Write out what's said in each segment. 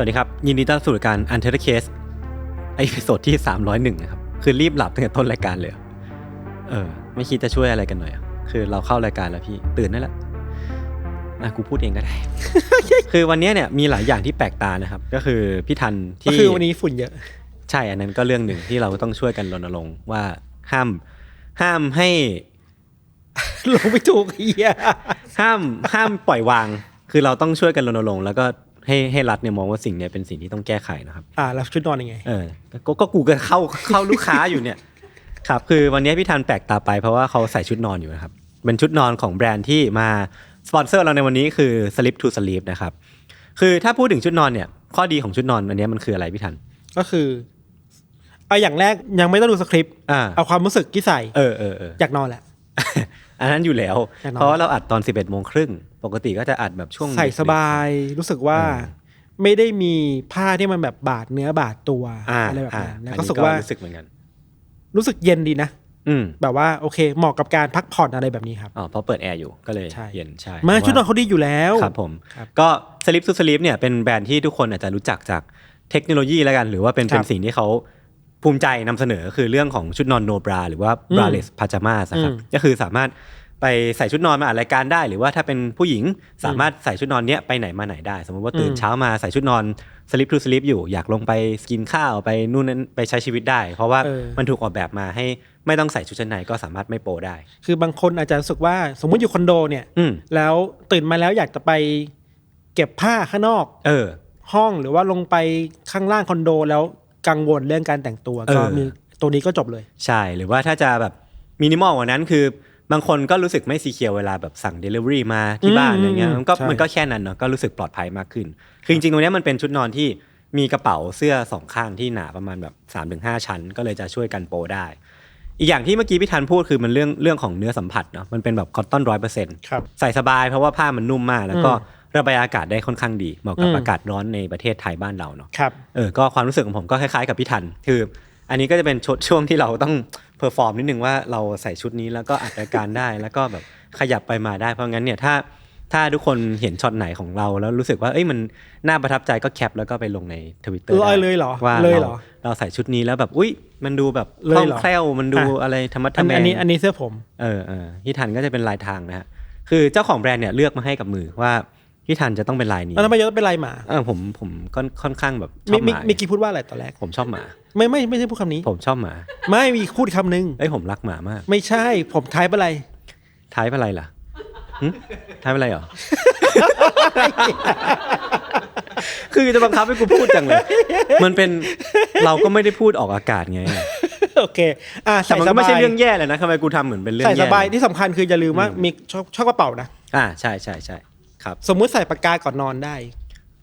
วัสดีครับ ยินดีต้อนรับสู่รายการ u n t e r Case ไอพิโซดที่ 301 นะครับ คือรีบหลับตั้งแต่ต้นรายการเลยอะเออ ไม่คิดจะช่วยอะไรกันหน่อยอะคือเราเข้ารายการแล้วพี่ ตื่นได้แล้วอะกูพูดเองก็ได้ คือวันนี้เนี่ยมีหลายอย่างที่แปลกตานะครับ ก็คือพี่ทันก็ที่คือวันนี้ฝุ่นเยอะ ใช่ อันนั้นก็เรื่องหนึ่งที่เราต้องช่วยกันรณรงค์ว่าห้าม ห้ามให้ลงไม่ถูกไอ้เหี้ยห้ามห้ามปล่อยวาง คือเราต้องช่วยกันรณรงค์แล้วก็ ให้ให้รัฐเนี่ยมองว่าสิ่งเนี้ยเป็นสิ่งที่ต้องแก้ไขนะครับ อ่าแล้วชุดนอนยังไง เออก็ก็กูก็เข้าเข้าลูกค้าอยู่เนี่ย ครับ คือวันนี้พี่ทันแปลกตาไปเพราะว่าเขาใส่ชุดนอนอยู่นะครับ เป็นชุดนอนของแบรนด์ที่มาสปอนเซอร์เราในวันนี้คือ Sleep to Sleep นะครับ คือถ้าพูดถึงชุดนอนเนี่ย ข้อดีของชุดนอนอันเนี้ยมันคืออะไรพี่ทัน ก็คือเอาอย่างแรกยังไม่ต้องดูสคริปต์อ่าเอาความรู้สึกที่ใส่เออเออเอออยากนอนแหละ อันนั้นอยู่แล้วแน่นอนเพราะว่าเราอัดตอน 11โมงครึ่ง ปกติก็จะอัดแบบช่วงใส่สบายรู้สึกว่าเออไม่ได้มีผ้าที่มันแบบบาดเนื้อบาดตัวอ่าอะไรแบบอ่านั้นแล้วอันก็นี้รู้สึกว่ารู้สึกเหมือนกัน รู้สึกเย็นดีนะอืมแบบว่าโอเคเหมาะกับการพักผ่อนอะไรแบบนี้ครับอ๋อเพราะเปิดแอร์อยู่ก็เลยใช่เย็นใช่มาเพระว่ชุดนอนเขาดีอยู่แล้วครับผมครับก็ Sleep to Sleep เนี่ยเป็นแบรนด์ที่ทุกคนอาจจะรู้จักจากเทคโนโลยีแล้วกัน หรือว่าเป็นครับเป็นสิ่งที่เขาภูมิใจนำเสนอคือเรื่องของชุดนอนโนบราหรือว่าอืม braless pajamas นะครับอืมก็คือสามารถ ไปใส่ชุดนอนมาอ่านรายการได้ หรือว่าถ้าเป็นผู้หญิงสามารถใส่ชุดนอนเนี้ยไปไหนมาไหนได้ สมมติว่าตื่นอืมเช้ามาใส่ชุดนอน Sleep to Sleep อยู่อยากลงไปกินข้าวไปนู่นนั่นไปใช้ชีวิตได้ เพราะว่าเออมันถูกออกแบบมาให้ไม่ต้องใส่ชุดชั้นในก็สามารถไม่โปได้ คือบางคนอาจจะรู้สึกว่าสมมุติอยู่คอนโดเนี่ยอืมแล้วตื่นมาแล้วอยากจะไปเก็บผ้าข้างนอก เออ ห้องหรือว่าลงไปข้างล่างคอนโดแล้วกังวลเรื่องการแต่งตัวเออก็มีตัวนี้ก็จบเลย ใช่หรือว่าถ้าจะแบบมินิมอลกว่านั้นคือ บางคนก็รู้สึกไม่ซีเคียวเวลาแบบสั่ง Delivery มาที่บ้านอืมอะไรเงี้ยอืมมันก็ใช่มันก็แค่นั้นเนาะก็รู้สึกปลอดภัยมากขึ้น คือจริงๆตรงเนี้ยมันเป็นชุดนอนที่มีกระเป๋าเสื้อสองข้างที่หนาประมาณแบบ3าถึงหชั้น ก็เลยจะช่วยกันโปรได้ อีกอย่างที่เมื่อกี้พี่ธันพูดคือมันเรื่องเรื่องของเนื้อสัมผัสเนาะมันเป็นแบบคอตตอนร้อยเปอร์เซ็นต์ครับใส่สบายเพราะว่าผ้ามันนุ่มมาก แล้วก็อืมระบายอากาศได้ค่อนข้างดีเหมาะกับอืมอากาศร้อนในประเทศไทยบ้านเราเนาะครับเออก็ความรู้สึกของผมก็คล้ายๆกับพี่ทันคือ อันนี้ก็จะเป็นชช่วงที่เราต้อง เพอร์ฟอร์มนิดนึงว่าเราใส่ชุดนี้แล้วก็อัดรายการได้ แล้วก็แบบขยับไปมาได้เพราะงั้นเนี่ยถ้าถ้าทุกคนเห็นช็อตไหนของเราแล้วรู้สึกว่าเอ้ยมันน่าประทับใจก็แคปแล้วก็ไปลงในทวิตเตอร์เออเลยเหรอว่าเลยเราเหรอเราใส่ชุดนี้แล้วแบบอุ้ยมันดูแบบเลยคล่องเหรอแคล่วมันดูอะอะไรธรรมะอัทะนแมอันงนี้อันนี้เสื้อผมเออเออพี่ทันก็จะเป็นลายทางนะฮะคือเจ้าของแบรนด์เนี่ยเลือกมาให้กับมือว่าพี่ทันจะต้องเป็นลายนี้แล้วทำไมจะต้องเป็นลายหมาเออผมผมก็ค่อนข้างแบบชมิอบหมิมามิกกี้พูดว่าอะไรตอนแรกผมชอบหมา ไม่ไม่ไม่ใช่พูดคำนี้ ผมชอบหมา ไม่มีพูดคำนึงเอ้ยผมรักหมามาก ไม่ใช่ ผมทายไปอะไร ท้ายเป็นอะไรล่ะหึท้ายเป็นอะไรเหรอ คือจะบังคับให้กูพูดจังเลย มันเป็นเราก็ไม่ได้พูดออกอากาศไง โอเค อ่าแต่ใส่มันสก็ไม่บาใช่ยเรื่องแย่เลยนะทำไมกูทำเหมือนเป็นเรื่องใส่แย่สบายที่สำคัญคืออย่าลืมว่ามิกชอบชอบกระเป๋านะ อ่าใช่ใช่ใช่ครับ สมมุติใส่ปากกาก่อนนอนได้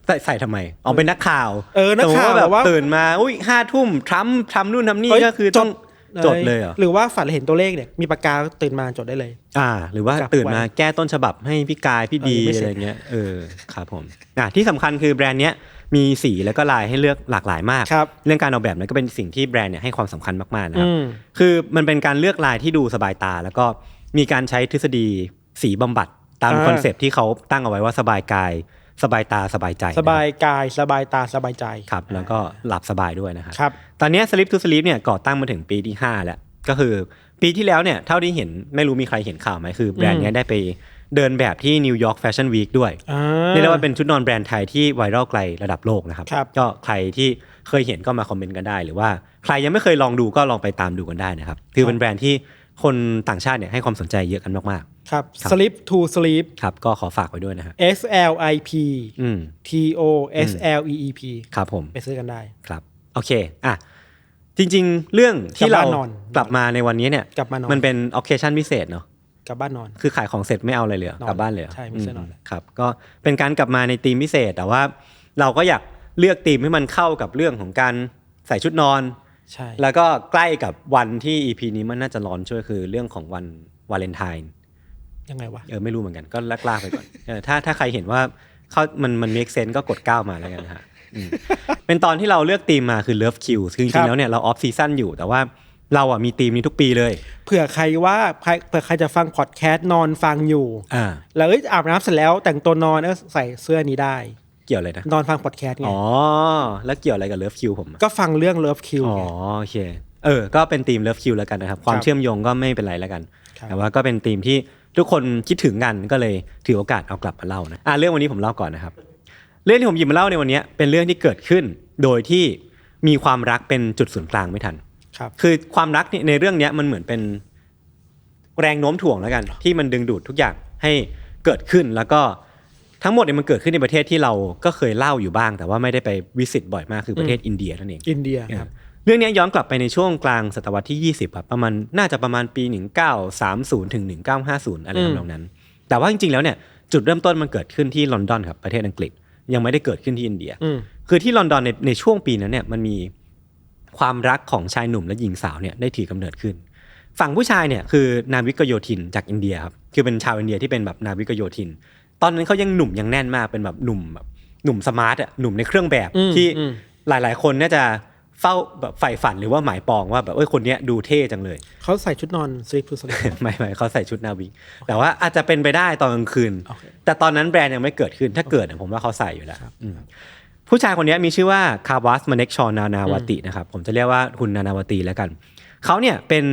ใส่ใส่ทำไมเอาเป็นนักข่าวเออนักข่าวสมมุติแบบว่าตื่นมาอุ้ยห้าทุ่มทรัมป์ทำนู่นทำนี่เฮ้ยก็คือต้องจดเลยเหรอหรือว่าฝันเห็นตัวเลขเนี่ยมีปากกาตื่นมาจดได้เลย อ่า หรือว่ากลับตื่นมาไว้แก้ต้นฉบับให้พี่กายพี่ดีเออไม่เสร็อะไรจเงี้ยเออครับผมอะที่สำคัญคือแบรนด์เนี้ยมีสีแล้วก็ลายให้เลือกหลากหลายมากครับเรื่องการออกแบบนั้นก็เป็นสิ่งที่แบรนด์เนี่ยให้ความสำคัญมากๆนะครับอืมคือมันเป็นการเลือกลายที่ดูสบายตา แล้วก็มีการใช้ทฤษฎีสีบำบัดตามอ่าคอนเซปต์ที่เขาตั้งเอาไว้ว่าสบายกาย สบายตาสบายใจสบายกายสบายตาสบายใจครับแล้วก็หลับสบายด้วยนะครับครับตอนเนี้ย Sleep to Sleep เนี่ยก่อตั้งมาถึงปีที่ 5 แล้ว ก็คือปีที่แล้วเนี่ยเท่าที่เห็นไม่รู้มีใครเห็นข่าวไหมคือแบรนด์เนี้ยได้ไปเดินแบบที่นิวยอร์กแฟชั่นวีคด้วยอ่าเรียกได้ว่าเป็นชุดนอนแบรนด์ไทยที่ไวรัลไกลระดับโลกนะครับครับก็ใครที่เคยเห็นก็มาคอมเมนต์กันได้ หรือว่าใครยังไม่เคยลองดูก็ลองไปตามดูกันได้นะครับ คือเป็นแบรนด์ที่ คนต่างชาติเนี่ยให้ความสนใจเยอะกันมาก ครับ ครับ sleep to sleep ๆครับ ก็ขอฝากไว้ด้วยนะฮะ S L I P อืม T O S L E E P ครับผม ไปซื้อกันได้ ครับ โอเค อะ จริงๆ เรื่องที่กลัเราบบ้านนอนกลับมาในวันนี้เนี่ย กลับมานอน มันเป็น occasion พิเศษเนาะ กลับบ้านนอน คือขายของเสร็จไม่เอาอะไรเลยเหรอนอนกลับบ้านเลยเหรอใช่ไม่ใช่นอนครับ ก็เป็นการกลับมาในธีมพิเศษ แต่ว่าเราก็อยากเลือกธีมให้มันเข้ากับเรื่องของการใส่ชุดนอน ใช่ แล้วก็ใกล้กับวันที่ EP นี้มันน่าจะร้อนช่วยคือเรื่องของวันวาเลนไทน์ยังไงวะเออไม่รู้เหมือนกันก็ลากๆไปก่อนเออถ้าถ้าใครเห็นว่าเขามันมัน make sense ก็กดก้าวมาแล้วกันนะฮะอืมเป็นตอนที่เราเลือกธีมมาคือ Love Q คือจครัริงบๆแล้วเนี่ยเราออฟซีซั่นอยู่แต่ว่าเราอะมีธีมนี้ทุกปีเลยเผื่อใครว่าใครเผื่อใครจะฟังพอดแคสต์นอนฟังอยู่ อ่า แล้วเอ้ยอาบน้ำเสร็จแล้วแต่งตัวนอนเออใส่เสื้อนี้ได้ เกี่ยวอะไรนะนอนฟังพอดแคสต์ไงอ๋อแล้วเกี่ยวอะไรกับเลิฟคิวผมอะก็ฟังเรื่องเลิฟคิวอ๋อโอเคเออ ก็เป็นทีมเลิฟคิวแล้วกันนะครับ ความครับเชื่อมโยงก็ไม่เป็นไรแล้วกันครับแต่ว่าก็เป็นทีมที่ทุกคนคิดถึงกันก็เลยถือโอกาสเอากลับมาเล่านะอะเรื่องวันนี้ผมเล่าก่อนนะครับ เรื่องที่ผมหยิบมาเล่าในวันนี้เป็นเรื่องที่เกิดขึ้น โดยที่มีความรักเป็นจุดศูนย์กลางไม่ทันครับคือความรักเนี่ยในเรื่องเนี้ยมันเหมือนเป็นแรงโน้มถ่วงแล้วกัน ที่มันดึงดูดทุกอย่างให้เกิดขึ้นแล้วก็ ทั้งหมดเนี่ยมันเกิดขึ้นในประเทศที่เราก็เคยเล่าอยู่บ้าง แต่ว่าไม่ได้ไปวิสิตบ่อยมากคือประเทศอินเดียนั่นเองอินเดียครับเรื่องนี้ย้อนกลับไปในช่วงกลางศตวรรษที่ 20ครับประมาณน่าจะประมาณปี 1930ถึง1950 อะไรอืมทำนองนั้น แต่ว่าจริงๆแล้วเนี่ยจุดเริ่มต้นมันเกิดขึ้นที่ลอนดอนครับประเทศอังกฤษ ยังไม่ได้เกิดขึ้นที่อินเดียอืมคือที่ลอนดอนในในช่วงปีนั้นเนี่ยมันมีความรักของชายหนุ่มและหญิงสาวเนี่ยได้ถือกำเนิดขึ้น ฝั่งผู้ชายเนี่ยคือนาวิกโยธินจากอินเดียครับคือเป็นชาวอินเดียที่เป็นแบบนาวิกโยธิน ตอนนั้นเขายังหนุ่มยังแน่นมากเป็นแบบหนุ่มแบบหนุ่มสมาร์ทอะหนุ่มในเครื่องแบบอืมที่อืมหลาย ๆ คนน่าจะเฝ้าแบบใฝ่ฝันหรือว่าหมายปองว่าแบบเอ้ยคนเนี้ยดูเท่จังเลย เขาใส่ชุดนอนสลีปทูสลีปไม่ไม่เขาใส่ชุดนาวิกแต่ว่าอาจจะเป็นไปได้ตอนกลางคืนโอเคแต่ตอนนั้นแบรนด์ยังไม่เกิดขึ้นถ้าเกิดอะผมว่าเขาใส่อยู่แล้วอืมผู้ชายคนนี้มีชื่อว่าคาวัสมาเน็กชอนานาวตินะครับผมจะเรียกว่าคุณนานาวตีแล้วกันเขาเนี่ยเป็น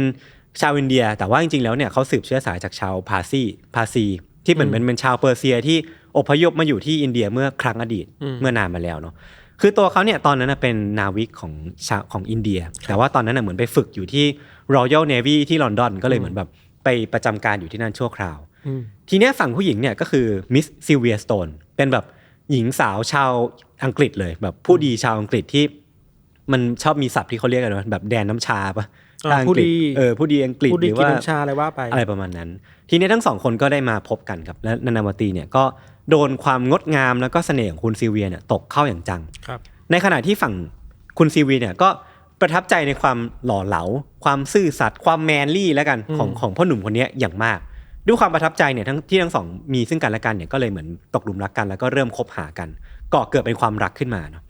ชาวอินเดีย แต่ว่าจริงๆแล้วเนี่ยเขาสืบเชื้อสายจากชาวพาซีพาซี ที่เหมือนเป็นเป็นชาวเปอร์เซียที่อพยพมาอยู่ที่อินเดียเมื่อครั้งอดีตอืมเมื่อนานมาแล้วเนาะคือตัวเขาเนี่ยตอนนั้นนะเป็นนาวิกของชาวของอินเดีย แต่ว่าตอนนั้นนะเหมือนไปฝึกอยู่ที่ Royal Navy ที่ลอนดอนก็เลยเหมือนแบบไปประจำการอยู่ที่นั่นชั่วคราวอืมทีเนี้ยฝั่งผู้หญิงเนี่ยก็คือมิสซิลเวียสโตนเป็นแบบหญิงสาวชาวอังกฤษเลยแบบผู้ดีชาวอังกฤษที่มันชอบมีศัพท์ที่เขาเรียกกันว่าแบบแดนน้ำชาปะอ่า ทางอังกฤษผู้ดีเออผู้ดีอังกฤษผู้หดีรือกินว่าน้ำชาอะไรว่าไปอะไรประมาณนั้น ทีนี้ทั้งสองคนก็ได้มาพบกันครับ และนานาวตีเนี่ยก็โดนความงดงามแล้วก็เสน่ห์ของคุณซิลเวียเนี่ยตกเข้าอย่างจังครับ ในขณะที่ฝั่งคุณซีวีเนี่ยก็ประทับใจในความหล่อเหลา ความซื่อสัตย์ความแมนลี่แล้วกันของของพ่อหนุ่มคนเนี้ยอย่างมากด้วยความประทับใจเนี่ยทั้งที่ทั้งสองมีซึ่งกันและกันเนี่ยก็เลยเหมือนตกหลุมรักกันแล้วก็เริ่มคบหากันก่อเกิดเป็นความรักขึ้นมาเนาะ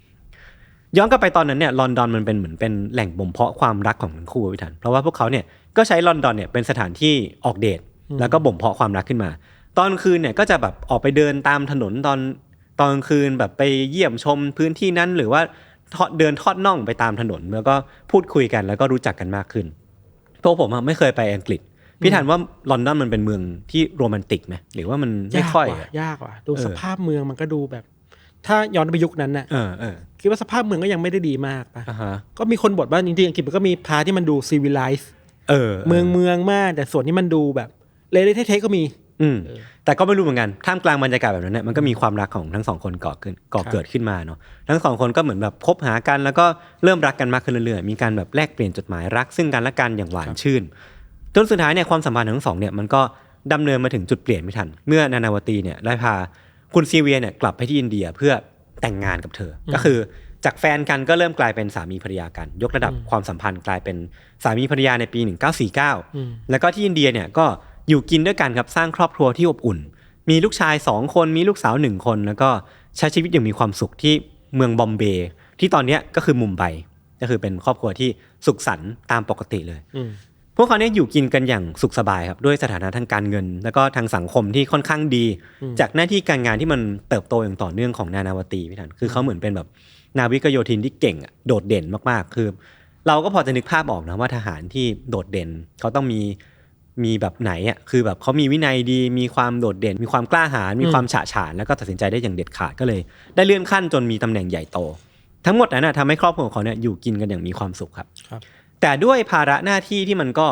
ย้อนกลับไปตอนนั้นเนี่ยลอนดอนมันเป็นเหมือนเป็นแหล่งบ่มเพาะความรักของทั้งคู่พี่ทันเพราะว่าพวกเขาเนี่ยก็ใช้ลอนดอนเนี่ยเป็นสถานที่ออกเดทแล้วก็บ่มเพาะความรักขึ้นมา ตอนกลางคืนเนี่ยก็จะแบบออกไปเดินตามถนนตอนตอนกลางคืนแบบไปเยี่ยมชมพื้นที่นั้นหรือว่าทอดเดินทอดน่องไปตามถนนแล้วก็พูดคุยกันแล้วก็รู้จักกันมากขึ้นตัวผมอะไม่เคยไปอังกฤษพี่ทันว่าลอนดอนมันเป็นเมืองที่โรแมนติกไหมหรือว่ามันไม่ยากค่อยว่ะอะยากว่ะดูเออสภาพเมืองมันก็ดูแบบ ถ้าย้อนไปยุคนั้นน่ะเออเออคิดว่าสภาพเมืองก็ยังไม่ได้ดีมากปะอ่าฮะก็มีคนบ่นว่าจริงๆอังกฤษมันก็มีพาร์ทที่มันดูซีวิไลซ์เออเมืองเมืองมาก แต่ส่วนที่มันดูแบบเลเทเทก็มี อืมแต่ก็ไม่รู้เหมือนกันท่ามกลางบรรยากาศแบบนั้นเนี่ยมันก็มีความรักของทั้งสองคนก่อขึ้นก่อครับเกิดขึ้นมาเนาะทั้งสองคนก็เหมือนแบบคบหากันแล้วก็เริ่มรักกันมากขึ้นเรื่อยๆมีการแบบแลกเปลี่ยนจดหมายรัก ซึ่งกันและกันอย่างหวานชื่นจนสุดท้ายเนี่ยความสัมพันธ์ของทั้งสองเนี่ยมันก็ดำเนินมาถึงจุดเปลี่ยนไม่ทัน เมื่อนานาวตีเนี่ยได้พา คุณซีเวียเนี่ยกลับไปที่อินเดียเพื่อแต่งงานกับเธออก็คือจากแฟนกันก็เริ่มกลายเป็นสามีภรรยากัน ยกระดับความสัมพันธ์กลายเป็นสามีภรรยาในปี 1949อืมแล้วก็ที่อินเดียเนี่ยก็อยู่กินด้วยกันครับสร้างครอบครัวที่อบอุ่น มีลูกชายสองคนมีลูกสาวหนึ่งคน แล้วก็ใช้ชีวิตอย่างมีความสุขที่เมืองบอมเบย์ที่ตอนเนี้ยก็คือมุมไบก็คือเป็นครอบครัวที่สุขสันต์ตามปกติเลยอืม พวกเขาเนี่ยอยู่กินกันอย่างสุขสบายครับด้วยสถานะทางการเงิน แล้วก็ทางสังคมที่ค่อนข้างดี จากหน้าที่การงานที่มันเติบโตอย่างต่อเนื่องของนานาวตีพี่ทันคือเขาเหมือนเป็นแบบนาวิกโยธินที่เก่งอะโดดเด่นมากๆ คือ เราก็พอจะนึกภาพออกนะว่าทหารที่โดดเด่นเขาต้องมีมีแบบไหนอะคือแบบเขามีวินัยดีมีความโดดเด่น มีความกล้าหาญมีความฉะฉานแล้วก็ตัดสินใจได้อย่างเด็ดขาดก็เลย ได้เลื่อนขั้นจนมีตำแหน่งใหญ่โต ทั้งหมดนั้นนะทำให้ครอบครัวของเขาเนี่ยอยู่กินกันอย่างมีความสุขครับครับ แต่ด้วยภาระหน้าที่ที่มันก็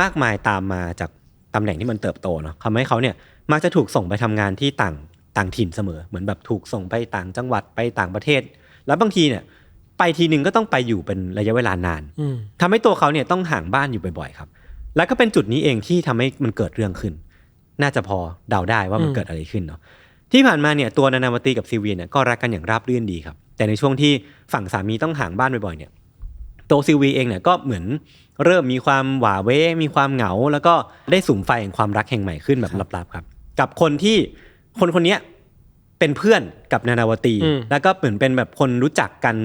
มากมายตามมาจากตำแหน่งที่มันเติบโตเนาะทำให้เขาเนี่ยมักจะถูกส่งไปทำงานที่ต่างต่างถิ่นเสมอ เหมือนแบบถูกส่งไปต่างจังหวัดไปต่างประเทศ แล้วบางทีเนี่ยไปทีหนึ่งก็ต้องไปอยู่เป็นระยะเวลานานอืมทำให้ตัวเขาเนี่ยต้องห่างบ้านอยู่บ่อยๆครับ แล้วก็เป็นจุดนี้เองที่ทำให้มันเกิดเรื่องขึ้น น่าจะพอเดาได้ว่ามันอืมเกิดอะไรขึ้นเนาะที่ผ่านมาเนี่ยตัวนานาวตีกับซีเวียเนี่ยก็รักกันอย่างราบรื่นดีครับ แต่ในช่วงที่ฝั่งสามีต้องห่างบ้านบ่อยๆเนี่ย ตัวซีเวียเองเนี่ยก็เหมือนเริ่มมีความหวาเว้มีความเหงา แล้วก็ได้สุมไฟแห่งความรักแห่งใหม่ขึ้นแบบลับๆครับ กับคนที่คนคนเนี้ยเป็นเพื่อนกับนานาวตีอืมแล้วก็เหมือนเป็นแบบคนรู้จักกัน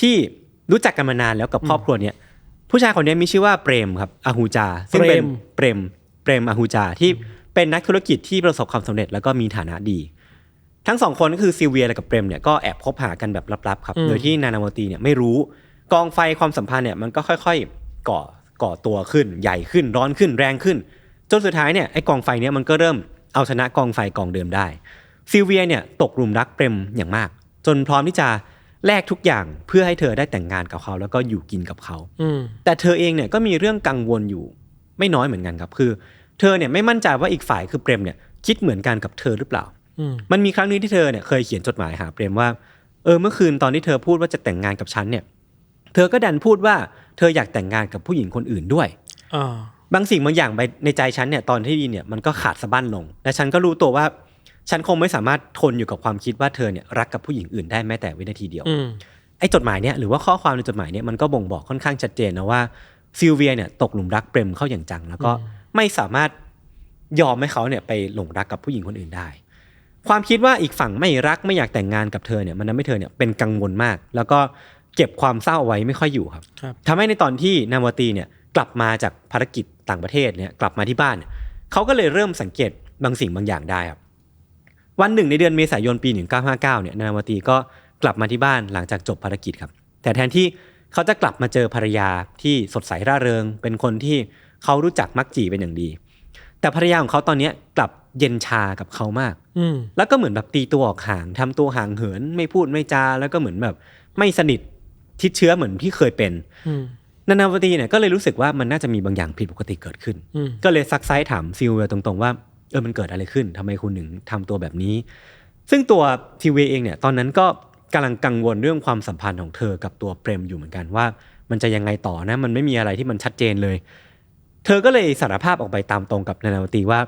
ที่รู้จักกันมานานแล้วกับครอบครัวเนี่ยผู้ชายคนนี้มีชื่อว่าเปรมครับอาฮูจา ซึ่งเป็นเปรมเปรมเปรมอาฮูจาที่เป็นนักธุรกิจที่ประสบความสำเร็จแล้วก็มีฐานะดี ทั้งสองคนก็คือซิลเวียและกับเปรมเนี่ยก็แอบคบหากันแบบลับๆครับอืมโดยที่นานาวตีเนี่ยไม่รู้ กองไฟความสัมพันธ์เนี่ยมันก็ค่อยๆก่อก่อตัวขึ้น ใหญ่ขึ้นร้อนขึ้นแรงขึ้น จนสุดท้ายเนี่ยไอ้กองไฟเนี่ยมันก็เริ่มเอาชนะกองไฟกองเดิมได้ซิลเวียเนี่ยตกหลุมรักเปรมอย่างมาก จนพร้อมที่จะแลกทุกอย่างเพื่อให้เธอได้แต่งงานกับเขา แล้วก็อยู่กินกับเขาอืมแต่เธอเองเนี่ยก็มีเรื่องกังวลอยู่ไม่น้อยเหมือนกันครับคือ เธอเนี่ยไม่มั่นใจว่าอีกฝ่ายคือเปรมเนี่ยคิดเหมือนกันกับเธอหรือเปล่าอืมมันมีครั้งหนึงที่เธอเนี่ยเคยเขียนจดหมายหาเปรมว่าเออเมื่อคืนตอนที่เธอพูดว่าจะแต่งงานกับฉันเนี่ย เธอก็ดันพูดว่าเธออยากแต่งงานกับผู้หญิงคนอื่นด้วยอ่าบางสิ่งบางอย่างไปในใจฉันเนี่ยตอนที่ดีเนี่ยมันก็ขาดสะบั้นลงและฉันก็รู้ตัวว่า ฉันคงไม่สามารถทนอยู่กับความคิดว่าเธอเนี่ยรักกับผู้หญิงอื่นได้แม้แต่วินาทีเดียวอืมไอ้จดหมายเนี่ยหรือว่าข้อความในจดหมายเนี่ยมันก็บ่งบอกค่อนข้างชัดเจนนะว่าซิลเวียเนี่ยตกหลุมรักเปรมเข้าอย่างจัง แล้วก็ไม่สามารถยอมให้เขาเนี่ยไปหลงรักกับผู้หญิงคนอื่นได้ ความคิดว่าอีกฝั่งไม่รักไม่อยากแต่งงานกับเธอเนี่ยมันทำให้เธอเนี่ยเป็นกังวลมาก แล้วก็ เก็บความเศร้าเอาไว้ไม่ค่อยอยู่ครับครับทำให้ในตอนที่นาวตีเนี่ยกลับมาจากภารกิจต่างประเทศเนี่ยกลับมาที่บ้านเนี่ยเขาก็เลยเริ่มสังเกตบางสิ่งบางอย่างได้ครับ วันหนึ่งในเดือนเมษายนปี 1959เนี่ยนาวตีก็กลับมาที่บ้านหลังจากจบภารกิจครับ แต่แทนที่เขาจะกลับมาเจอภรรยาที่สดใสร่าเริง เป็นคนที่เขารู้จักมักจีเป็นอย่างดี แต่ภรรยาของเขาตอนเนี้ยกลับเย็นชากับเขามาก อืมแล้วก็เหมือนแบบตีตัวออกห่างทำตัวห่างเหิน ไม่พูดไม่จา แล้วก็เหมือนแบบไม่สนิท ทิดเชื้อเหมือนที่เคยเป็นอืมนานาวตีเนี่ยก็เลยรู้สึกว่ามันน่าจะมีบางอย่างผิดปกติเกิดขึ้นอืมก็เลยซักไซส์ถามซิลเวียตรงๆว่าเออมันเกิดอะไรขึ้นทำไมคุณถึงทำตัวแบบนี้ ซึ่งตัวซิลเวียเองเนี่ยตอนนั้นก็กำลังกังวลเรื่องความสัมพันธ์ของเธอกับตัวเปรมอยู่เหมือนกันว่า มันจะยังไงต่อนะ มันไม่มีอะไรที่มันชัดเจนเลย เธอก็เลยสารภาพออกไปตามตรงกับนานาวตีว่า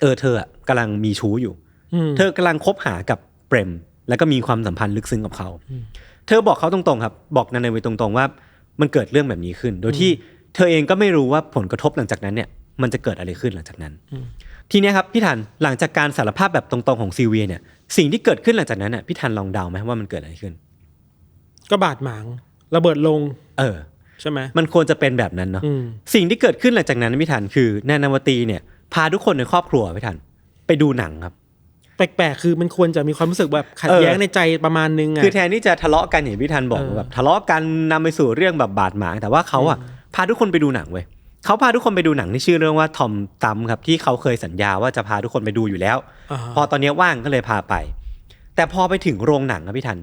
เออเธออะกำลังมีชู้อยู่อืมเธอกำลังคบหากับเปรมแล้วก็มีความสัมพันธ์ลึกซึ้งกับเขา เธอบอกเขาตรงๆครับ บอกนันเนวิตรงๆว่า มันเกิดเรื่องแบบนี้ขึ้น โดยที่เธอเองก็ไม่รู้ว่าผลกระทบหลังจากนั้นเนี่ยมันจะเกิดอะไรขึ้นหลังจากนั้น ทีเนี้ยครับพี่ทันหลังจากการสารภาพแบบตรงๆของซิลเวียเนี่ยสิ่งที่เกิดขึ้นหลังจากนั้นน่ะพี่ทันลองเดาไหมว่ามันเกิดอะไรขึ้น ก็บาดหมางระเบิดลง เออใช่ไหมมันควรจะเป็นแบบนั้นเนาะอืมสิ่งที่เกิดขึ้นหลังจากนั้นพี่ทันคือนานาวตีเนี่ย พาทุกคนในครอบครัวพี่ทันไปดูหนังครับ แปลกๆ คือมันควรจะมีความรู้สึกแบบขัดเออแย้งในใจประมาณนึงอะคือแทนที่จะทะเลาะกันอย่างพี่ทันบอกเออแบบทะเลาะกันนำไปสู่เรื่องแบบบาดหมางแต่ว่าเขาอะพาทุกคนไปดูหนังเว้ยเขาพาทุกคนไปดูหนังที่ชื่อเรื่องว่าทอมตัมครับที่เขาเคยสัญญาว่าจะพาทุกคนไปดูอยู่แล้วาพอตอนนี้ว่างก็เลยพาไป แต่พอไปถึงโรงหนังครับพี่ทัน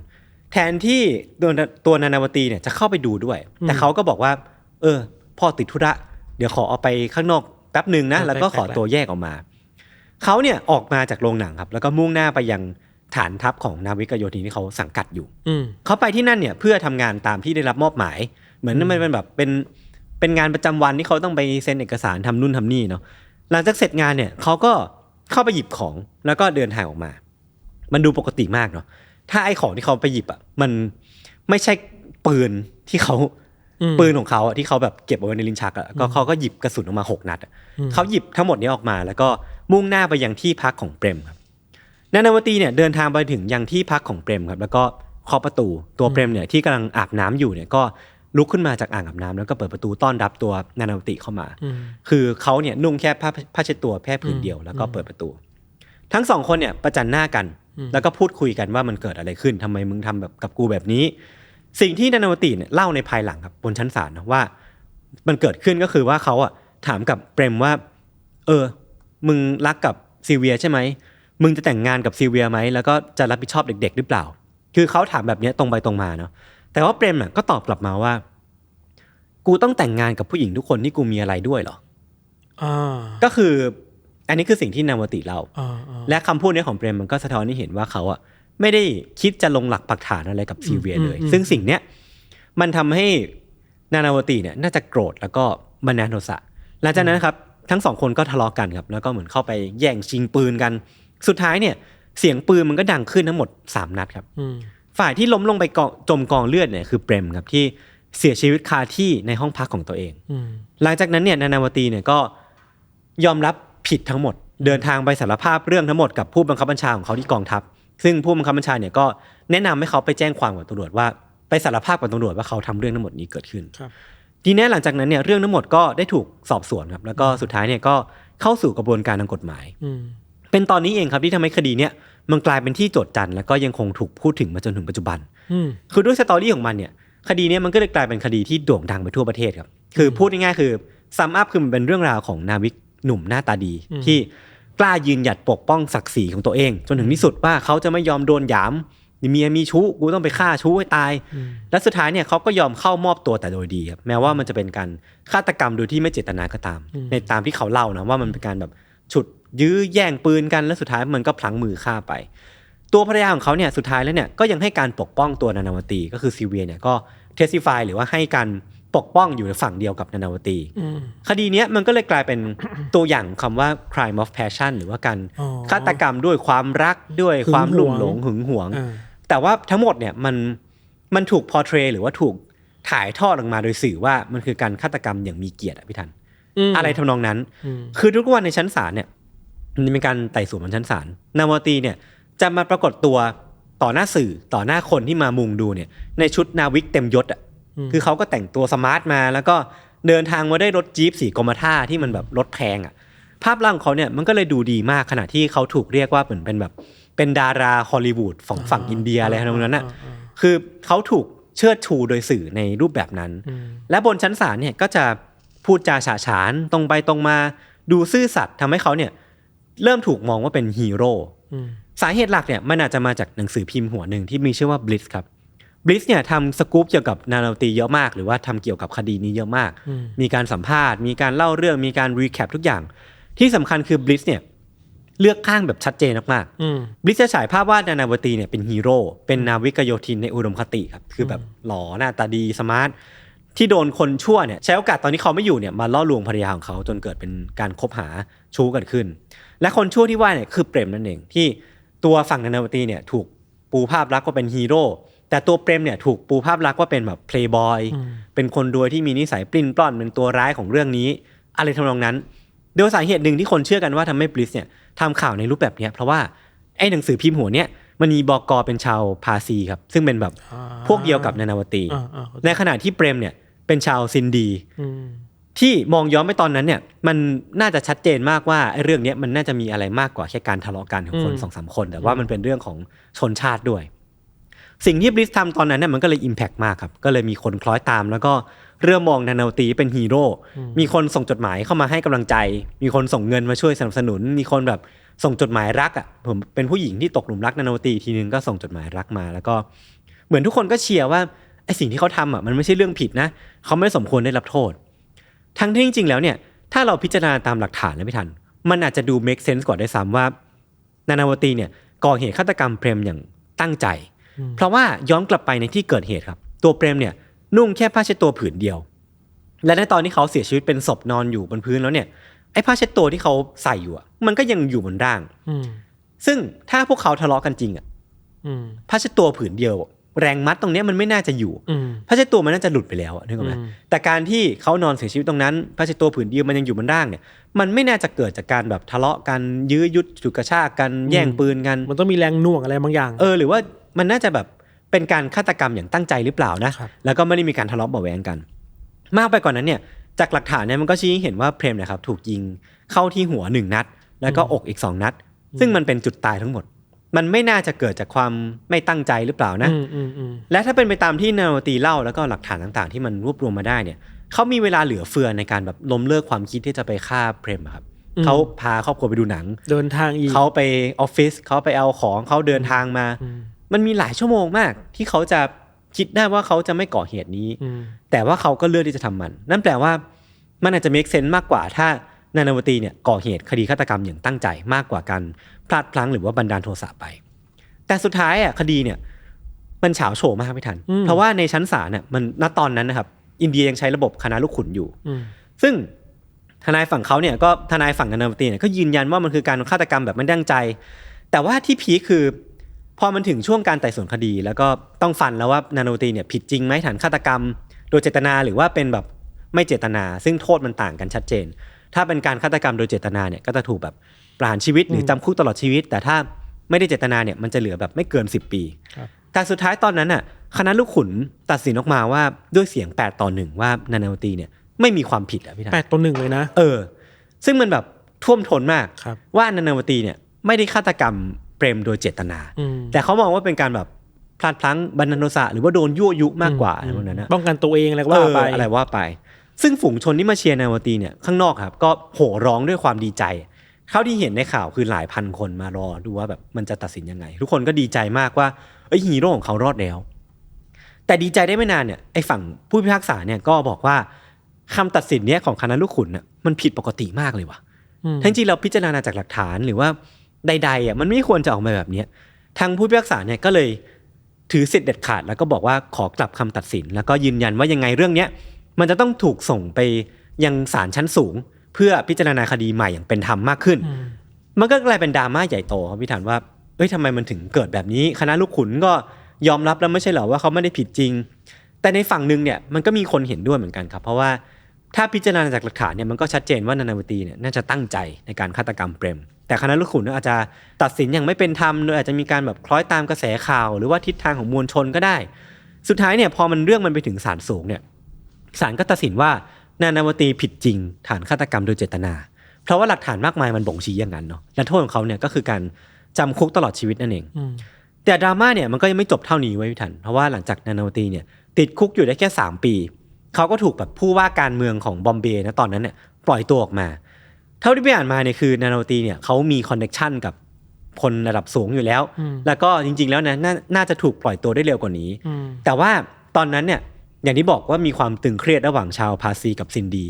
แทนที่ตัวตัวนานาวตีเนี่ยจะเข้าไปดูด้วย แต่เขาก็บอกว่า เออพ่อติดธุระเดี๋ยวขอเอาไปข้างนอกแป๊บหนึ่งนะแล้วก็ขอตัวแยกออกมา เขาเนี่ยออกมาจากโรงหนังครับ แล้วก็มุ่งหน้าไปยังฐานทัพของนาวิกโยธินที่เขาสังกัดอยู่อืมเขาไปที่นั่นเนี่ยเพื่อทำงานตามที่ได้รับมอบหมาย เหมือนมันเป็นแบบเป็นเป็นงานประจำวันที่เขาต้องไปเซ็นเอกสารทำนู่นทำนี่เนาะหลังจากเสร็จงานเนี่ยเขาก็เข้าไปหยิบของแล้วก็เดินทางออกมา มันดูปกติมากเนาะถ้าไอ้ของที่เขาไปหยิบอะมันไม่ใช่ปืนที่เขาอืม ปืนของเขาอะที่เขาแบบเก็บเอาไว้ในลิ้นชักอะก็เขาก็หยิบกระสุนออกมาหกนัดอะอืมเขาหยิบทั้งหมดนี้ออกมา แล้วก็มุ่งหน้าไปยังที่พักของเปรมครับนานาวตีเนี่ยเดินทางไปถึงยังที่พักของเปรมครับ แล้วก็เคาะประตูตัวเปรมเนี่ยที่กำลังอาบน้ำอยู่เนี่ยก็ลุกขึ้นมาจากอ่างอาบน้ำแล้วก็เปิดประตูต้อนรับตัวนานาวติเข้ามาอืมคือเขาเนี่ยนุ่งแค่ผ้าผ้าเช็ดตัวแค่ผืนอืมเดียวแล้วก็เปิดประตู ทั้งสองคนเนี่ยประจันหน้ากัน แล้วก็พูดคุยกันว่ามันเกิดอะไรขึ้นทำไมมึงทำแบบกับกูแบบนี้ สิ่งที่นานาวติเนี่ยเล่าในภายหลังครับบนชั้นศาลนะว่า มันเกิดขึ้นก็คือว่าเขาอะถามกับเปรมว่า เออ มึงรักกับซีเวียใช่ไหมมึงจะแต่งงานกับซีเวียไหมแล้วก็จะรับผิดชอบเด็ก ๆ หรือเปล่า คือเขาถามแบบเนี้ยตรงไปตรงมาเนาะแต่ว่าเปรมน่ะก็ตอบกลับมาว่า กูต้องแต่งงานกับผู้หญิงทุกคนที่กูมีอะไรด้วยเหรออ่าก็คือ อันนี้คือสิ่งที่นาวติเล่าอ่าอ่าและคำพูดเนี้ยของเปรมมันก็สะท้อนให้เห็นว่าเขาอะ ไม่ได้คิดจะลงหลักปักฐานอะไรกับซีเวียเลย ซึ่งสิ่งเนี้ยมันทำให้นานาวติเนี่ยน่าจะโกรธแล้วก็บันดาลโทสะหลังจากนั้นครับทั้งสองคนก็ทะเลาะกันครับแล้วก็เหมือนเข้าไปแย่งชิงปืนกัน สุดท้ายเนี่ย เสียงปืนมันก็ดังขึ้นทั้งหมดสามนัดครับอืมฝ่ายที่ล้มลงไปกองจมกองเลือดเนี่ยคือเปรมครับที่เสียชีวิตคาที่ในห้องพักของตัวเองอืมหลังจากนั้นเนี่ยนานาวตีเนี่ยก็ยอมรับผิดทั้งหมด เดินทางไปสารภาพเรื่องทั้งหมดกับผู้บังคับบัญชาของเขาที่กองทัพ ซึ่งผู้บังคับบัญชาเนี่ยก็แนะนำให้เขาไปแจ้งความกับตำรวจว่าไปสารภาพกับตำรวจว่าเขาทำเรื่องทั้งหมดนี้เกิดขึ้นครับทีนี้หลังจากนั้นเนี่ยเรื่องทั้งหมดก็ได้ถูกสอบสวนครับแล้วก็สุดท้ายเนี่ยก็เข้าสู่กระบวนการทางกฎหมายอืมเป็นตอนนี้เองครับที่ทำให้คดีเนี่ยมันกลายเป็นที่โจทย์จันแล้วก็ยังคงถูกพูดถึงมาจนถึงปัจจุบันอืมคือด้วยสตอรี่ของมันเนี่ยคดีเนี้ยมันก็เลยกลายเป็นคดีที่โด่งดังไปทั่วประเทศครับคือพูดง่ายๆคือซัมอัพคือมันเป็นเรื่องราวของนาวิกหนุ่มหน้าตาดีอืมที่ กล้ายืนหยัดปกป้องศักดิ์ศรีของตัวเอง จนถึงที่สุดว่าเขาจะไม่ยอมโดนหยามมีเมียมีชู้กูต้องไปฆ่าชู้ให้ตายอืมและสุดท้ายเนี่ยเขาก็ยอมเข้ามอบตัวแต่โดยดีครับแม้ว่ามันจะเป็นการฆาตกรรมโดยที่ไม่เจตนาก็ตาม ในตามที่เขาเล่านะว่ามันเป็นการแบบฉุดยื้อแย่งปืนกันแล้วสุดท้ายมันก็พลั้งมือฆ่าไป ตัวภรรยาของเขาเนี่ยสุดท้ายแล้วเนี่ยก็ยังให้การปกป้องตัวนานาวตีก็คือซีเวียเนี่ยก็เทส i ิฟายหรือว่าให้การ ปกป้องอยู่ในฝั่งเดียวกับนานาวตีอืมคดีเนี้ยมันก็เลยกลายเป็นตัวอย่างของคำว่า crime of passion หรือว่าการอ๋อฆาตกรรมด้วยความรักด้วยความหึงหวงลุ่มหลงหึงหวงอ่าแต่ว่าทั้งหมดเนี่ยมันมันถูกพอเทรหรือว่าถูกถ่ายทอดออกมาโดยสื่อว่ามันคือการฆาตกรรมอย่างมีเกียรติอะพี่ทันมอะไรทำนองนั้นอืมคือทุกวันในชั้นศาลเนี่ยมันเป็นการไต่สวนบนชั้นศาลนาวาตีเนี่ยจะมาปรากฏตัวต่อหน้าสื่อต่อหน้าคนที่มามุงดูเนี่ยในชุดนาวิกเต็มยศอะ คือเขาก็แต่งตัวสมาร์ทมา แล้วก็เดินทางมาได้รถจี๊ปสีกรมท่าที่มันแบบรถแพงอะ ภาพลักษณ์ของเขาเนี่ยมันก็เลยดูดีมากขณะที่เขาถูกเรียกว่าเหมือนเป็นแบบเป็นดาราฮอลลีวูดฝั่งฝั่งอินเดียอะไรทำนองนั้นอะคือเขาถูกเชิดชูโดยสื่อในรูปแบบนั้นอืมและบนชั้นศาลเนี่ยก็จะพูดจาฉาฉานตรงไปตรงมาดูซื่อสัตย์ทำให้เขาเนี่ยเริ่มถูกมองว่าเป็นฮีโร่อืมสาเหตุหลักเนี่ยมันอาจจะมาจากหนังสือพิมพ์หัวหนึ่งที่มีชื่อว่า Blitz ครับ Blitz เนี่ยทำสกู๊ปเกี่ยวกับนานาตีเยอะมาก หรือว่าทำเกี่ยวกับคดีนี้เยอะมากอืมมีการสัมภาษณ์ มีการเล่าเรื่อง มีการรีแคปทุกอย่าง ที่สำคัญคือ Blitz เนี่ยเลือกข้างแบบชัดเจนมากๆอืมบลิซจะฉายภาพวาดนานาวตีเนี่ยเป็นฮีโร่ เป็นนาวิกโยธินในอุดมคติครับ คือแบบหล่อหน้าตาดีสมาร์ท ที่โดนคนชั่วเนี่ยใช้โอกาสตอนที่เขาไม่อยู่เนี่ยมาล่อลวงภรรยาของเขาจนเกิดเป็นการคบหาชู้กันขึ้น และคนชั่วที่ว่าเนี่ยคือเปรมนั่นเองที่ตัวฝั่งนานาวตีเนี่ยถูกปูภาพลักษณ์ว่าเป็นฮีโร่ แต่ตัวเปรมเนี่ยถูกปูภาพลักษณ์ว่าเป็นแบบเพลย์บอยอืมเป็นคนรวยที่มีนิสัยปลิ้นปล้อนเป็นตัวร้ายของเรื่องนี้ อะไรทำนองนั้น โดยสาเหตุหนึ่งที่คนเชื่อกันว่าทำให้บลิสเนี่ยทำข่าวในรูปแบบเนี้ยเพราะว่าไอ้หนังสือพิมพ์หัวเนี่ยมันมีบอกอเป็นชาวพาซีครับ ซึ่งเป็นแบบอ่าพวกเดียวกับนานาวตีอ่าอ่าในขณะที่เปรมเนี่ยเป็นชาวซินดีอืมที่มองย้อนไปตอนนั้นเนี่ย มันน่าจะชัดเจนมากว่าไอ้เรื่องเนี้ยมันน่าจะมีอะไรมากกว่าแค่การทะเลาะกันของคนสองสามคน แต่ว่ามันเป็นเรื่องของชนชาติด้วย สิ่งที่บลิสทำตอนนั้นเนี่ยมันก็เลยอิมแพกมากครับ ก็เลยมีคนคล้อยตาม แล้วก็เริ่มมองนานาตีเป็นฮีโร่ มีคนส่งจดหมายเข้ามาให้กำลังใจ มีคนส่งเงินมาช่วยสนับสนุน มีคนแบบส่งจดหมายรักอะ ผมเป็นผู้หญิงที่ตกหลุมรักนานาตีทีนึงก็ส่งจดหมายรักมา แล้วก็เหมือนทุกคนก็เชียร์ว่าไอ้สิ่งที่เขาทำอะมันไม่ใช่เรื่องผิดนะ เขาไม่สมควรได้รับโทษ ทั้งที่จริงๆแล้วเนี่ยถ้าเราพิจารณาตามหลักฐานแล้วไม่ทัน มันอาจจะดู make sense กว่าได้วยซ้ำว่า นานาวตีเนี่ยก่อเหตุฆาตกรรมเปรมอย่างตั้งใจ เพราะว่าย้อนกลับไปในที่เกิดเหตุครับ ตัวเปรมเนี่ยนุ่งแค่ผ้าเช็ดตัวผืนเดียว และในตอนที่เขาเสียชีวิตเป็นศพนอนอยู่บนพื้นแล้วเนี่ยไอ้ผ้าเช็ดตัวที่เขาใส่อยู่อะมันก็ยังอยู่บนร่างอืมซึ่งถ้าพวกเขาทะเลาะกันจริงอะอืมผ้าเช็ดตัวผืนเดียว แรงมัดตรงเนี้ยมันไม่น่าจะอยู่อืมผ้าเช็ดตัวมันน่าจะหลุดไปแล้วอะนึกออกไหมอืมแต่การที่เขานอนเสียชีวิตตรงนั้นผ้าเช็ดตัวผืนเดียวมันยังอยู่บนร่างเนี่ย มันไม่น่าจะเกิดจากการแบบทะเลาะกันยื้อยุดฉุดกระชากกันแย่งปืนกัน มันต้องมีแรงหน่วงอะไรบางอย่าง เออหรือว่า มันน่าจะแบบเป็นการฆาตกรรมอย่างตั้งใจหรือเปล่านะครับแล้วก็ไม่ได้มีการทะเลาะเบาะแวงกัน มากไปกว่านนั้นเนี่ย จากหลักฐานเนี่ยมันก็ชี้ให้เห็นว่าเพรมเนะครับถูกยิงเข้าที่หัวหนึ่งนัด แล้วก็อกอีกสองนัด ซึ่งมันเป็นจุดตายทั้งหมด มันไม่น่าจะเกิดจากความไม่ตั้งใจหรือเปล่านะอืมอืมอืมและถ้าเป็นไปตามที่นาวตีเล่าแล้วก็หลักฐานต่างๆ ที่มันรวบรวมมาได้เนี่ยเขามีเวลาเหลือเฟือในการแบบล้มเลิกความคิดที่จะไปฆ่าเพรมอะครับเขาพาครอบครัวไปดูหนัง เดินทางอีกเขาไปออฟฟิศเขาไปเอาของเขาเดินทางมาอื มมันมีหลายชั่วโมงมาก ที่เขาจะคิดได้ว่าเขาจะไม่ก่อเหตุนี้อืมแต่ว่าเขาก็เลือกที่จะทำมัน นั่นแปลว่ามันอาจจะ make sense มากกว่าถ้านานาวตีเนี่ยก่อเหตุคดีฆาตกรรมอย่างตั้งใจมากกว่าการพลาดพลั้งหรือว่าบันดาลโทสะไป แต่สุดท้ายอะคดีเนี่ย มันเฉาโฉมมากไม่ทัน เพราะว่าในชั้นศาลเนี่ยมันณตอนนั้นนะครับ อินเดียยังใช้ระบบคณะลูกขุนอยู่อืมซึ่งทนายฝั่งเขาเนี่ยก็ทนายฝั่งนานาวตีเนี่ยก็ยืนยันว่ามันคือการฆาตกรรมแบบไม่ตั้งใจ แต่ว่าที่พีคคือ พอมันถึงช่วงการไต่สวนคดี แล้วก็ต้องฟันแล้วว่านานาวตีเนี่ยผิดจริงไหมฐานฆาตกรรม โดยเจตนาหรือว่าเป็นแบบไม่เจตนา ซึ่งโทษมันต่างกันชัดเจน ถ้าเป็นการฆาตกรรมโดยเจตนาเนี่ยก็จะถูกแบบประหารชีวิตหรือจำคุกตลอดชีวิต แต่ถ้าไม่ได้เจตนาเนี่ยมันจะเหลือแบบไม่เกิน 10 ปีครับแต่สุดท้ายตอนนั้นอะคณะลูกขุนตัดสินออกมาว่าด้วยเสียง8ต่อหนึ่งว่านานาวตีเนี่ยไม่มีความผิดอะพี่ทันแปดตัวหนึ่งเลยนะ เออ ซึ่งมันแบบท่วมท้นมากครับว่านานาวตีเนี่ยไม่ได้ฆาตกรรมเป รมโดยเจตนาอืมแต่เขามองว่าเป็นการแบบพลาดพลั้งบันดาลโทสะหรือว่าโดนยั่วยุมากกว่าอะไรพวกนั้นนะป้องกันตัวเองอะไรก็ว่าไปเอออะไรว่าไป ซึ่งฝูงชนที่มาเชียร์นายวตีเนี่ยข้างนอกครับก็โห่ร้องด้วยความดีใจเท่าที่เห็นในข่าวคือหลายพันคนมารอดูว่าแบบมันจะตัดสินยังไง ทุกคนก็ดีใจมากว่าเอ้ยฮีโร่ของเขารอดแล้ว แต่ดีใจได้ไม่นานเนี่ยไอ้ฝั่งผู้พิพากษาเนี่ยก็บอกว่าคำตัดสินเนี้ยของคณะลูกขุนน่ะมันผิดปกติมากเลยว่ะอืมทั้งจริงเราพิจารณาจากหลักฐานหรือว่า ใดๆอะมันไม่ควรจะออกมาแบบเนี้ยทางผู้พิพากษาเนี่ยก็เลยถือสิทธิ์เด็ดขาด แล้วก็บอกว่าขอกลับคำตัดสิน แล้วก็ยืนยันว่ายังไงเรื่องเนี้ยมันจะต้องถูกส่งไปยังศาลชั้นสูง เพื่อพิจารณาคดีใหม่อย่างเป็นธรรมมากขึ้นอืมมันก็กลายเป็นดราม่าใหญ่โตครับพี่ถันว่าเอ้ยทำไมมันถึงเกิดแบบนี้คณะลูกขุนก็ยอมรับแล้วไม่ใช่เหรอว่าเขาไม่ได้ผิดจริง แต่ในฝั่งหนึ่งเนี่ยมันก็มีคนเห็นด้วยเหมือนกันครับ เพราะว่าถ้าพิจารณาจากหลักฐานเนี่ยมันก็ชัดเจนว่านานาวตีเนี่ยน่าจะตั้งใจในการฆาตกรรมเปรม แต่คณะลูกขุนอาจจะตัดสินอย่างไม่เป็นธรรมโดยอาจจะมีการแบบคล้อยตามกระแสข่าว หรือว่าทิศทางของมวลชนก็ได้ สุดท้ายเนี่ยพอมันเรื่องมันไปถึงศาลสูงเนี่ยศาลก็ตัดสินว่านานาวตีผิดจริง ฐานฆาตกรรมโดยเจตนา เพราะว่าหลักฐานมากมายมันบ่งชี้อย่างนั้นเนาะและโทษของเขาเนี่ยก็คือการจำคุกตลอดชีวิตนั่นเองอืมแต่ดราม่าเนี่ยมันก็ยังไม่จบเท่านี้ไว้ยพี่ทันเพราะว่าหลังจากนานาวตีเนี่ยติดคุกอยู่ได้แค่ 3 ปี เขาก็ถูกแบบผู้ว่าการเมืองของบอมเบย์นะตอนนั้นเนี่ยปล่อยตัวออกมา เท่าที่ไปอ่านมาเนี่ยคือนานาวตีเนี่ยเขามีคอนเนคชันกับคนระดับสูงอยู่แล้วอืมแล้วก็จริง ๆ แล้วนะนาน่าจะถูกปล่อยตัวได้เร็วกว่านี้อืมแต่ว่าตอนนั้นเนี่ยอย่างที่บอกว่ามีความตึงเครียดระหว่างชาวพาซีกับซินดี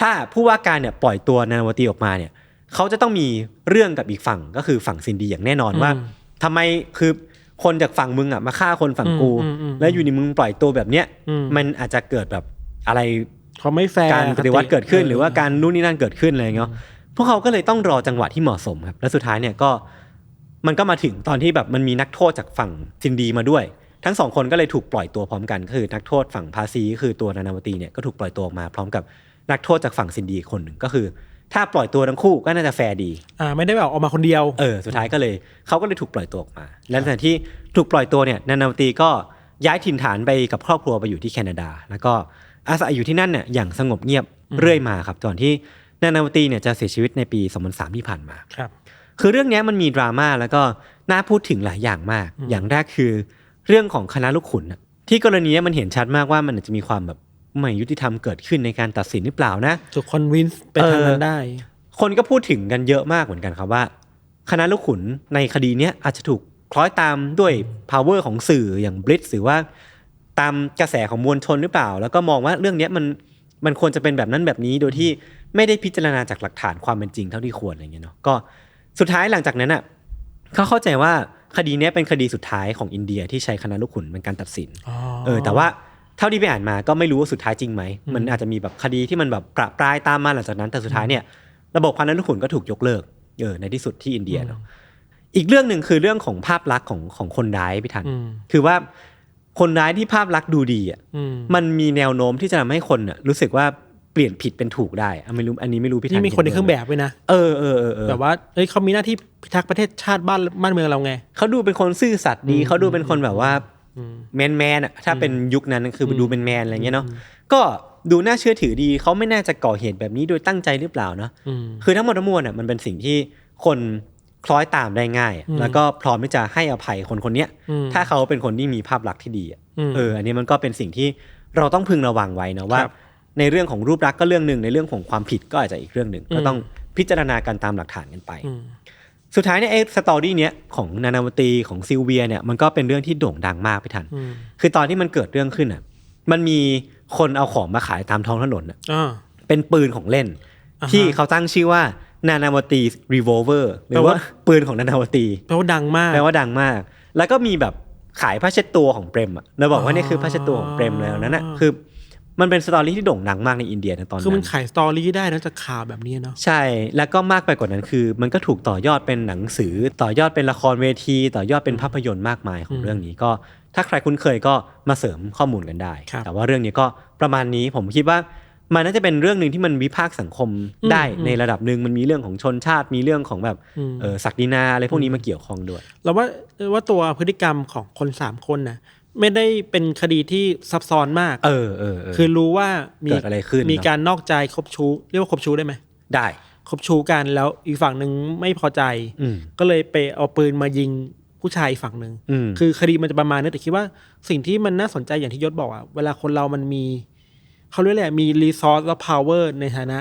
ถ้าผู้ว่าการเนี่ยปล่อยตัวนานาวตีออกมาเนี่ยเขาจะต้องมีเรื่องกับอีกฝั่งก็คือฝั่งซินดีอย่างแน่นอนว่าอืมทำไมคือคนจากฝั่งมึงอะมาฆ่าคนฝั่งกูอืมอืมอืมแล้วอยู่ในมึงปล่อยตัวแบบเนี้ยอืมมันอาจจะเกิดแบบอะไร เขาไม่แฟร์การปฏิวัติเกิดขึ้น หรือว่าเการนู่นนี่นั่นเกิดขึ้นอะไรเงี้ยพวกเขาก็เลยต้องรอจังหวะที่เหมาะสมครับ แล้วสุดท้ายเนี่ยก็มันก็มาถึงตอนที่แบบมันมีนักโทษจากฝั่งซินดีมาด้วย ทั้งสองคนก็เลยถูกปล่อยตัวพร้อมกันก็คือนักโทษฝั่งพาซีก็คือตัวนานาวตีเนี่ยก็ถูกปล่อยตัวออกมาพร้อมกับนักโทษจากฝั่งซินดีคนหนึ่งก็คือ ถ้าปล่อยตัวทั้งคู่ก็น่าจะแฟร์ดีอ่าไม่ได้แบบออกมาคนเดียวเออสุดท้ายก็เลยเขาก็เลยถูกปล่อยตัวออกมา และขณะที่ถูกปล่อยตัวเนี่ยนานาวตีก็ย้ายถิ่นฐานไปกับครอบครัวไปอยู่ที่แคนาดา แล้วก็ อาศัยอยู่ที่นั่นเนี่ยอย่างสงบเงียบเรื่อยมาครับก่อนที่นานาวตีเนี่ยจะเสียชีวิตในปี 2003 ที่ผ่านมาครับ คือเรื่องเนี้ยมันมีดราม่าแล้วก็น่าพูดถึงหลายอย่างมาก อย่างแรกคือ เรื่องของคณะลูกขุนน่ะที่กรณีเนี้ยมันเห็นชัดมากว่ามันอาจจะมีความแบบไม่ยุติธรรมเกิดขึ้นในการตัดสินหรือเปล่านะจุดคอนวินส์ไปทางนั้นได้ คนก็พูดถึงกันเยอะมากเหมือนกันครับว่า คณะลูกขุนในคดีเนี้ยอาจจะถูกคล้อยตามด้วย power ของสื่ออย่างบลิ z หรือว่า ตามกระแสของมวลชนหรือเปล่า แล้วก็มองว่าเรื่องเนี้ยมันมันควรจะเป็นแบบนั้นแบบนี้โดยที่ไม่ได้พิจารณาจากหลักฐานความเป็นจริงเท่าที่ควรอะไรเงี้ยเนาะก็สุดท้ายหลังจากนั้นอะเขาเข้าใจว่าคดีเนี้ยเป็นคดีสุดท้ายของอินเดียที่ใช้คณะลูกขุนเป็นการตัดสินอ๋อเออแต่ว่าเท่าที่ไปอ่านมาก็ไม่รู้ว่าสุดท้ายจริงไหมมันอาจจะมีแบบคดีที่มันแบบประปรายตามมาหลังจากนั้นแต่สุดท้ายเนี่ยระบบพันธุ์ลูกขุนก็ถูกยกเลิกเออในที่สุดที่อินเดียเนาะอีกเรื่องหนึ่งคือเรื่องของภาพลักษณ์ของของคนร้ายพี่ทันอืมคือว่า คนร้ายที่ภาพลักษณ์ดูดีอะอืมมันมีแนวโน้มที่จะทำให้คนอะรู้สึกว่าเปลี่ยนผิดเป็นถูกได้อะไม่รู้อันนี้ไม่รู้พี่ทันนี่มีคนในห็เครื่องแบบด้วยนะเออเออเออเออแบบว่าเอ้ยเขามีหน้าที่พิทักษ์ประเทศชาติบ้านบ้านเมืองเราไงเขาดูเป็นคนซื่อสัตย์ดีเขาดูเป็นคนแบบว่าอืมแมนแมนอะถ้าเป็นยุคนั้นคือดูเป็นแมนอะไรเงี้ยเนาะก็ดูน่าเชื่อถือดีเขาไม่น่าจะก่อเหตุแบบนี้โดยตั้งใจหรือเปล่าเนาะอืมคือทั้งหมดทั้งมวลอะมันเป็นสิ่งที่คน คล้อยตามได้ง่ายอะอืมแล้วก็พร้อมที่จะให้อภัยคนคนเนี้ยอืมถ้าเขาเป็นคนที่มีภาพลักษณ์ที่ดีอะมเออ อันนี้มันก็เป็นสิ่งที่เราต้องพึงระวังไว้นะว่าครับในเรื่องของรูปลักษณ์ก็เรื่องหนึ่งในเรื่องของความผิดก็อาจจะอีกเรื่องหนึ่งอืมก็ต้องพิจารณากันตามหลักฐานกันไปอืมสุดท้ายเนี่ยไอ้สตอรี่เนี้ยของนานาวตีของซิลเวียเนี่ยมันก็เป็นเรื่องที่โด่งดังมากไปทันอืมคือตอนที่มันเกิดเรื่องขึ้นอะ มันมีคนเอาของมาขายตามท้องถนนอะอ่าเป็นปืนของเล่นอ่าฮะที่เขาตั้งชื่อว่า นานาวตีรีโวเวอร์หรือแปลว่าว่าปืนของนานาวตีแปลว่าดังมากแปลว่าดังมาก แล้วก็มีแบบขายผ้าเช็ดตัวของเปรมอะเราบอกว่านี่คือผ้าเช็ดตัวของเปรมแล้วนั้นอะอ๋อคือมันเป็นสตอรี่ที่โด่งดังมากในอินเดียในตอนคือมันนั้นขายสตอรี่ได้นะจากข่าวแบบนี้เนาะ ใช่ แล้วก็มากไปกว่านั้นคือ มันก็ถูกต่อยอดเป็นหนังสือ ต่อยอดเป็นละครเวที ต่อยอดเป็นภาพยนตร์มากมายของเรื่องนี้ก็ ถ้าใครคุ้นเคยก็มาเสริมข้อมูลกันได้ครับแต่ว่าเรื่องนี้ก็ประมาณนี้ผมคิดว่า มันน่าจะเป็นเรื่องหนึ่งที่มันวิพากษ์สังคมได้อืมในระดับหนึ่งมันมีเรื่องของชนชาติมีเรื่องของแบบอืมเออศักดินาอะไรพวกนี้มาเกี่ยวข้องด้วยเราว่าว่าตัวพฤติกรรมของคนสามคนนะไม่ได้เป็นคดีที่ซับซ้อนมาก เออเออเออคือรู้ว่ามีเกิดอะไรขึ้นมีเนอะการนอกใจคบชู้เรียกว่าคบชู้ได้ไหมได้คบชูกันแล้วอีกฝั่งหนึ่งไม่พอใจอืมก็เลยไปเอาปืนมายิงผู้ชายอีกฝั่งหนึ่งอืมคือคดีมันจะประมาณนี้แต่คิดว่าสิ่งที่มันน่าสนใจอย่างที่ยศบอกอะเวลาคนเรามันมี เขาเรียกอะไรอะมีรีซอสและ power ในฐานะ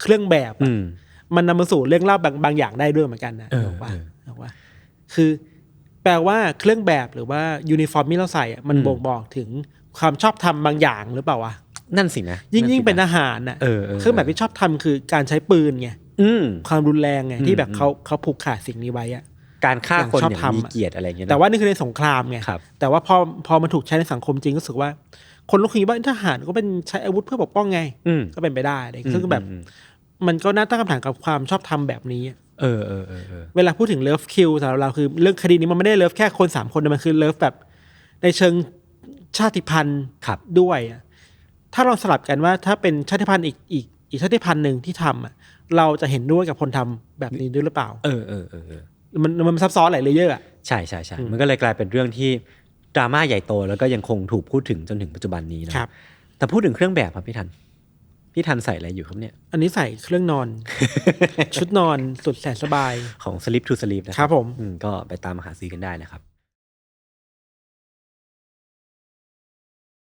เครื่องแบบอะอืมมันนำมาสู่เรื่องเล่าบางบางอย่างได้ด้วยเหมือนกันนะเออบอกว่าเออบอกว่า คือแปลว่าเครื่องแบบหรือว่ายูนิฟอร์มที่เราใส่อะมันอืมบ่งบอกถึงความชอบธรรมบางอย่างหรือเปล่าวะนั่นสินะยิ่งยิ่งสิะเป็นทหารน่ะเออเออเครื่องแบบที่ชอบทำคือการใช้ปืนไงอืม ความรุนแรงไงอืมที่แบบอืมเขาเขาผูกขาดสิ่งนี้ไว้อะ การฆ่าคนชอบอย่างมีทำอะเกียรติอะไรอย่างเงี้ยนะแต่ว่านี่คือในสงครามไงครับแต่ว่าพอพอมันถูกใช้ในสังคมจริงก็รู้สึกว่า คนรู้คิดว่าทหารก็เป็นใช้อาวุธเพื่อปกป้องไงอืมก็เป็นไปได้เลยซึ่งแบบอืมมันก็น่าตั้งคำถามกับความชอบธรรมแบบนี้เออเออเออเออเวลาพูดถึงเลิฟคิวสำหรับเราคือเรื่องคดีนี้มันไม่ได้เลิฟแค่คนสามคนแต่มันคือเลิฟแบบ ในเชิงชาติพันธุ์ครับด้วยอะถ้าเราสลับกันว่าถ้าเป็นชาติพันธุ์อีกอีกอีกชาติพันธุ์หนึ่งที่ทำอะเราจะเห็นด้วยกับคนทำแบบนี้ด้วยหรือเปล่า เออเออเออเออ มันมันซับซ้อนหลายเลเยอร์อะใช่ใช่ใช่มันก็เลยกลายเป็นเรื่องที่ดราม่าใหญ่โต แล้วก็ยังคงถูกพูดถึงจนถึงปัจจุบันนี้นะครับ แต่พูดถึงเครื่องแบบครับพี่ทัน พี่ทันใส่อะไรอยู่ครับเนี่ย อันนี้ใส่เครื่องนอน ชุดนอนสุดแสนสบาย ของ Sleep to Sleep นะครับผม อืมก็ไปตามหาซื้อกันได้นะครับ